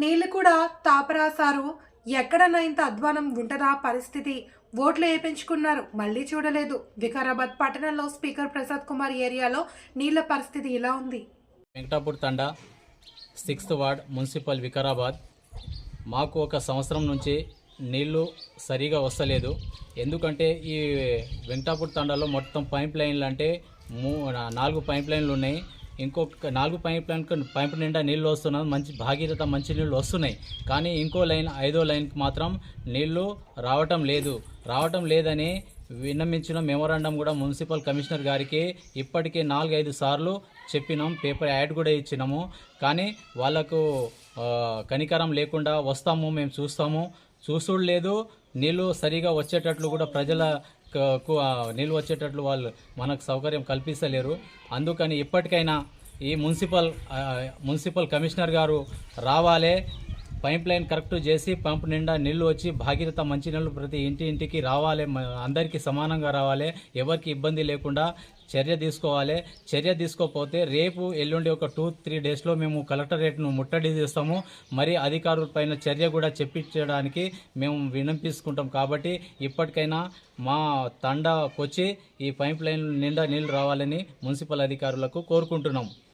నీళ్ళు కూడా తాపరాశారు. ఎక్కడన్నా ఇంత అధ్వానం ఉంటదా పరిస్థితి? ఓట్లు వేయించుకున్నారు మళ్ళీ చూడలేదు. వికారాబాద్ పట్టణంలో స్పీకర్ ప్రసాద్ కుమార్ ఏరియాలో నీళ్ళ పరిస్థితి ఇలా ఉంది. Venkatapur Thanda sixth ward municipal Vikarabad. మాకు ఒక సంవత్సరం నుంచి నీళ్ళు సరిగా వస్తలేదు. ఎందుకంటే ఈ వెంకటాపూర్ తండాలో మొత్తం పైప్ లైన్లు అంటే మూ నాలుగు పైప్ లైన్లు ఉన్నాయి. ఇంకొక నాలుగు పైప్ లైన్ పైప్ నిండా నీళ్ళు వస్తున్నాయి మంచి భాగీరథ మంచి నీళ్ళు వస్తున్నాయి. కానీ ఇంకో లైన్ ఐదో లైన్కి మాత్రం నీళ్ళు రావటం లేదు. రావటం లేదని విన్నమించిన మెమోరాండం కూడా మున్సిపల్ కమిషనర్ గారికి ఇప్పటికే నాలుగైదు సార్లు చెప్పినాం. పేపర్ యాడ్ కూడా ఇచ్చినాము. కానీ వాళ్ళకు కనికరం లేకుండా వస్తాము మేము చూస్తాము. చూసుడు లేదు. నీళ్ళు సరిగా వచ్చేటట్లు కూడా ప్రజల నీళ్ళు వచ్చేటట్లు వాళ్ళు మనకు సౌకర్యం కల్పిస్తలేరు. అందుకని ఇప్పటికైనా ఈ మున్సిపల్ మున్సిపల్ కమిషనర్ గారు రావాలే. పైప్ లైన్ కరెక్ట్ చేసి పంప్ నిండా నీళ్ళు వచ్చి భాగీరథ మంచి నీళ్ళు ప్రతి ఇంటి ఇంటికి రావాలి అందరికీ సమానంగా రావాలి ఎవరికి ఇబ్బంది లేకుండా చర్య తీసుకోవాలి. చర్య తీసుకోకపోతే రేపు ఎల్లుండి ఒక టూ త్రీ డేస్లో మేము కలెక్టరేట్ను ముట్టడి చేస్తాము. మరి అధికారుల పైన చర్య కూడా చెప్పించడానికి మేము వినిపిస్తుంటాం కాబట్టి ఇప్పటికైనా మా తండాకు వచ్చి ఈ పైప్ లైన్ నిండా నీళ్ళు రావాలని మున్సిపల్ అధికారులకు కోరుకుంటున్నాం.